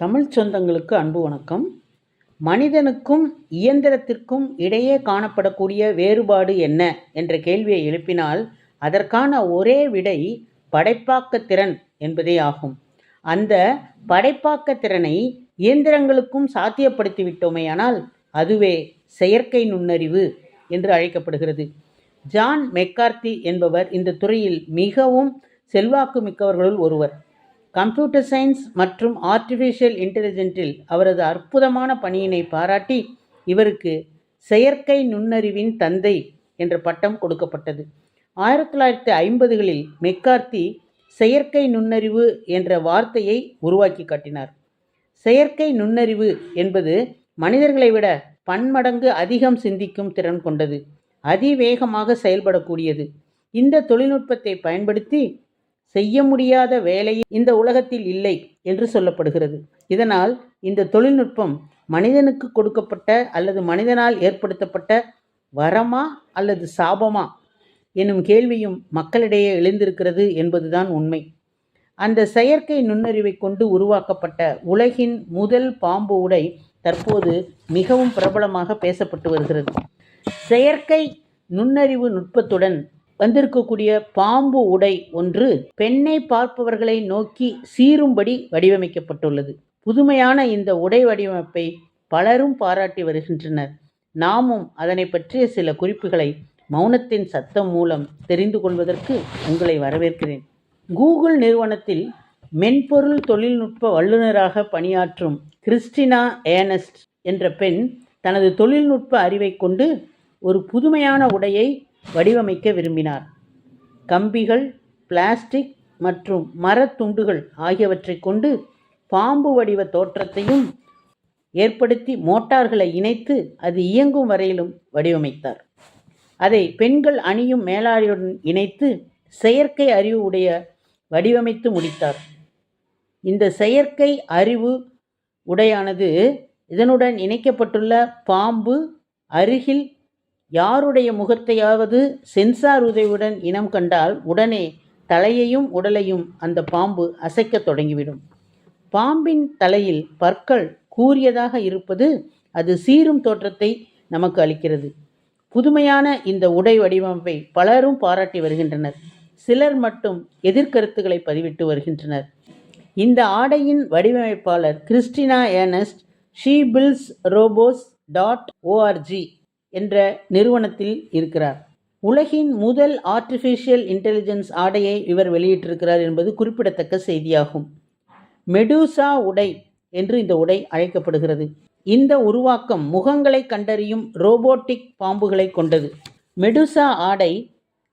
தமிழ் சொந்தங்களுக்கு அன்பு வணக்கம். மனிதனுக்கும் இயந்திரத்திற்கும் இடையே காணப்படக்கூடிய வேறுபாடு என்ன என்ற கேள்வியை எழுப்பினால் அதற்கான ஒரே விடை படைப்பாக்கத்திறன் என்பதே ஆகும். அந்த படைப்பாக்கத்திறனை இயந்திரங்களுக்கும் சாத்தியப்படுத்தி விட்டோமேயானால் அதுவே செயற்கை நுண்ணறிவு என்று அழைக்கப்படுகிறது. ஜான் மெக்கார்த்தி என்பவர் இந்த துறையில் மிகவும் செல்வாக்கு மிக்கவர்களுள் ஒருவர். கம்ப்யூட்டர் சயின்ஸ் மற்றும் ஆர்டிஃபிஷியல் இன்டெலிஜென்ட்டில் அவரது அற்புதமான பணியினை பாராட்டி இவருக்கு செயற்கை நுண்ணறிவின் தந்தை என்ற பட்டம் கொடுக்கப்பட்டது. ஆயிரத்தி தொள்ளாயிரத்தி ஐம்பதுகளில் மெக்கார்த்தி செயற்கை நுண்ணறிவு என்ற வார்த்தையை உருவாக்கி காட்டினார். செயற்கை நுண்ணறிவு என்பது மனிதர்களை விட பன்மடங்கு அதிகம் சிந்திக்கும் திறன் கொண்டது. அதிவேகமாக செயல்படக்கூடியது. இந்த தொழில்நுட்பத்தை பயன்படுத்தி செய்ய முடியாத வேலை இந்த உலகத்தில் இல்லை என்று சொல்லப்படுகிறது. இதனால் இந்த தொழில்நுட்பம் மனிதனுக்கு கொடுக்கப்பட்ட அல்லது மனிதனால் ஏற்படுத்தப்பட்ட வரமா அல்லது சாபமா எனும் கேள்வியும் மக்களிடையே எழுந்திருக்கிறது என்பதுதான் உண்மை. அந்த செயற்கை நுண்ணறிவை கொண்டு உருவாக்கப்பட்ட உலகின் முதல் பாம்பு உடை தற்போது மிகவும் பிரபலமாக பேசப்பட்டு வருகிறது. செயற்கை நுண்ணறிவு நுட்பத்துடன் வந்திருக்கக்கூடிய பாம்பு உடை ஒன்று பெண்ணை பார்ப்பவர்களை நோக்கி சீரும்படி வடிவமைக்கப்பட்டுள்ளது. புதுமையான இந்த உடை வடிவமைப்பை பலரும் பாராட்டி வருகின்றனர். நாமும் அதனை பற்றிய சில குறிப்புகளை மௌனத்தின் சத்தம் மூலம் தெரிந்து கொள்வதற்கு உங்களை வரவேற்கிறேன். கூகுள் நிறுவனத்தில் மென்பொருள் தொழில்நுட்ப வல்லுநராக பணியாற்றும் கிறிஸ்டினா ஏனஸ்ட் என்ற பெண் தனது தொழில்நுட்ப அறிவை கொண்டு ஒரு புதுமையான உடையை வடிவமைக்க விரும்பினார். கம்பிகள் பிளாஸ்டிக் மற்றும் மரத்துண்டுகள் ஆகியவற்றை கொண்டு பாம்பு வடிவ தோற்றத்தையும் ஏற்படுத்தி மோட்டார்களை இணைத்து அது இயங்கும் வரையிலும் வடிவமைத்தார். அதை பெண்கள் அணியும் மேலாடையுடன் இணைத்து செயற்கை அறிவு உடைய வடிவமைத்து முடித்தார். இந்த செயற்கை அறிவு உடையானது இதனுடன் இணைக்கப்பட்டுள்ள பாம்பு அருகில் யாருடைய முகத்தையாவது சென்சார் உதவியுடன் இனம் கண்டால் உடனே தலையையும் உடலையும் அந்த பாம்பு அசைக்கத் தொடங்கிவிடும். பாம்பின் தலையில் பற்கள் கூறியதாக இருப்பது அது சீரும் தோற்றத்தை நமக்கு அளிக்கிறது. புதுமையான இந்த உடை வடிவமைப்பை பலரும் பாராட்டி வருகின்றனர். சிலர் மட்டும் எதிர்கருத்துக்களை பதிவிட்டு வருகின்றனர். இந்த ஆடையின் வடிவமைப்பாளர் Christina Ernst she builds robots dot ORG என்ற நிறுவனத்தில் இருக்கிறார். உலகின் முதல் ஆர்டிஃபிஷியல் இன்டெலிஜென்ஸ் ஆடையை இவர் வெளியிட்டிருக்கிறார் என்பது குறிப்பிடத்தக்க செய்தியாகும். மெடூசா உடை என்று இந்த உடை அழைக்கப்படுகிறது. இந்த உருவாக்கம் முகங்களை கண்டறியும் ரோபோட்டிக் பாம்புகளை கொண்டது. மெடுசா ஆடை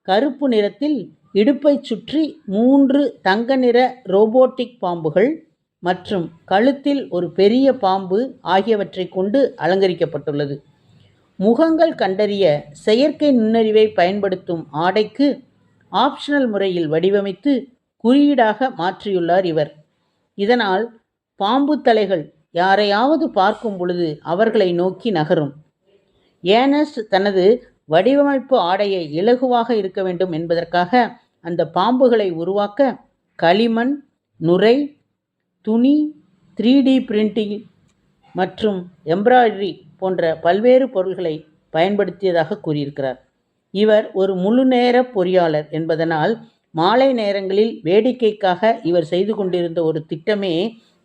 கருப்பு நிறத்தில் இடுப்பை சுற்றி மூன்று தங்க நிற ரோபோட்டிக் பாம்புகள் மற்றும் கழுத்தில் ஒரு பெரிய பாம்பு ஆகியவற்றை கொண்டு அலங்கரிக்கப்பட்டுள்ளது. முகங்கள் கண்டறிய செயற்கை நுண்ணறிவை பயன்படுத்தும் ஆடைக்கு ஆப்ஷனல் முறையில் வடிவமைத்து குறியீடாக மாற்றியுள்ளார் இவர். இதனால் பாம்பு தலைகள் யாரையாவது பார்க்கும் பொழுது அவர்களை நோக்கி நகரும். ஏனஸ் தனது வடிவமைப்பு ஆடையை இலகுவாக இருக்க வேண்டும் என்பதற்காக அந்த பாம்புகளை உருவாக்க களிமண் நுரை துணி த்ரீ டி பிரிண்டிங் மற்றும் எம்ப்ராய்டரி போன்ற பல்வேறு பொருள்களை பயன்படுத்தியதாக கூறியிருக்கிறார். இவர் ஒரு முழு நேர பொறியாளர் என்பதனால் மாலை நேரங்களில் வேடிக்கைக்காக இவர் செய்து கொண்டிருந்த ஒரு திட்டமே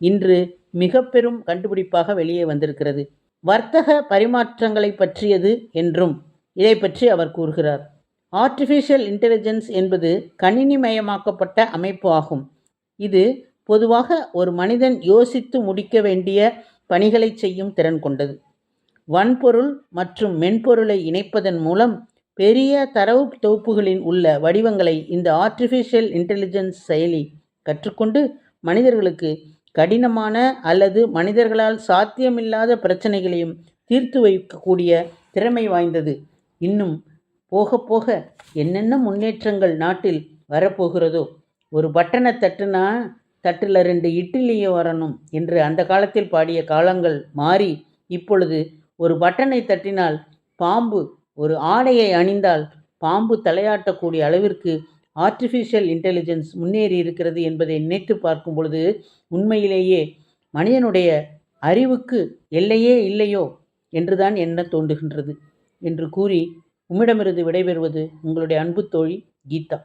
இன்று மிக பெரும் கண்டுபிடிப்பாக வெளியே வந்திருக்கிறது. வர்த்தக பரிமாற்றங்களை பற்றியது என்றும் இதை பற்றி அவர் கூறுகிறார். ஆர்டிஃபிஷியல் இன்டெலிஜென்ஸ் என்பது கணினிமயமாக்கப்பட்ட அமைப்பு ஆகும். இது பொதுவாக ஒரு மனிதன் யோசித்து முடிக்க வேண்டிய பணிகளை செய்யும் திறன் கொண்டது. வன்பொருள் மற்றும் மென்பொருளை இணைப்பதன் மூலம் பெரிய தரவு தொகுப்புகளின் உள்ள வடிவங்களை இந்த ஆர்டிஃபிஷியல் இன்டெலிஜென்ஸ் செயலி கற்றுக்கொண்டு மனிதர்களுக்கு கடினமான அல்லது மனிதர்களால் சாத்தியமில்லாத பிரச்சனைகளையும் தீர்த்து வைக்கக்கூடிய திறமை வாய்ந்தது. இன்னும் போக போக என்னென்ன முன்னேற்றங்கள் நாட்டில் வரப்போகிறதோ ஒரு பட்டனை தட்டுனா தட்டில் ரெண்டு இட்லியும் வரணும் என்று அந்த காலத்தில் பாடிய காலங்கள் மாறி இப்பொழுது ஒரு பட்டனை தட்டினால் பாம்பு ஒரு ஆடையை அணிந்தால் பாம்பு தலையாட்டக்கூடிய அளவிற்கு ஆர்டிஃபிஷியல் இன்டெலிஜென்ஸ் முன்னேறி இருக்கிறது என்பதை நினைத்து பார்க்கும் பொழுது உண்மையிலேயே மனிதனுடைய அறிவுக்கு எல்லையே இல்லையோ என்றுதான் என்ன தோன்றுகின்றது. என்று கூறி உம்மிடமிருந்து விடைபெறுவது உங்களுடைய அன்பு தோழி கீதா.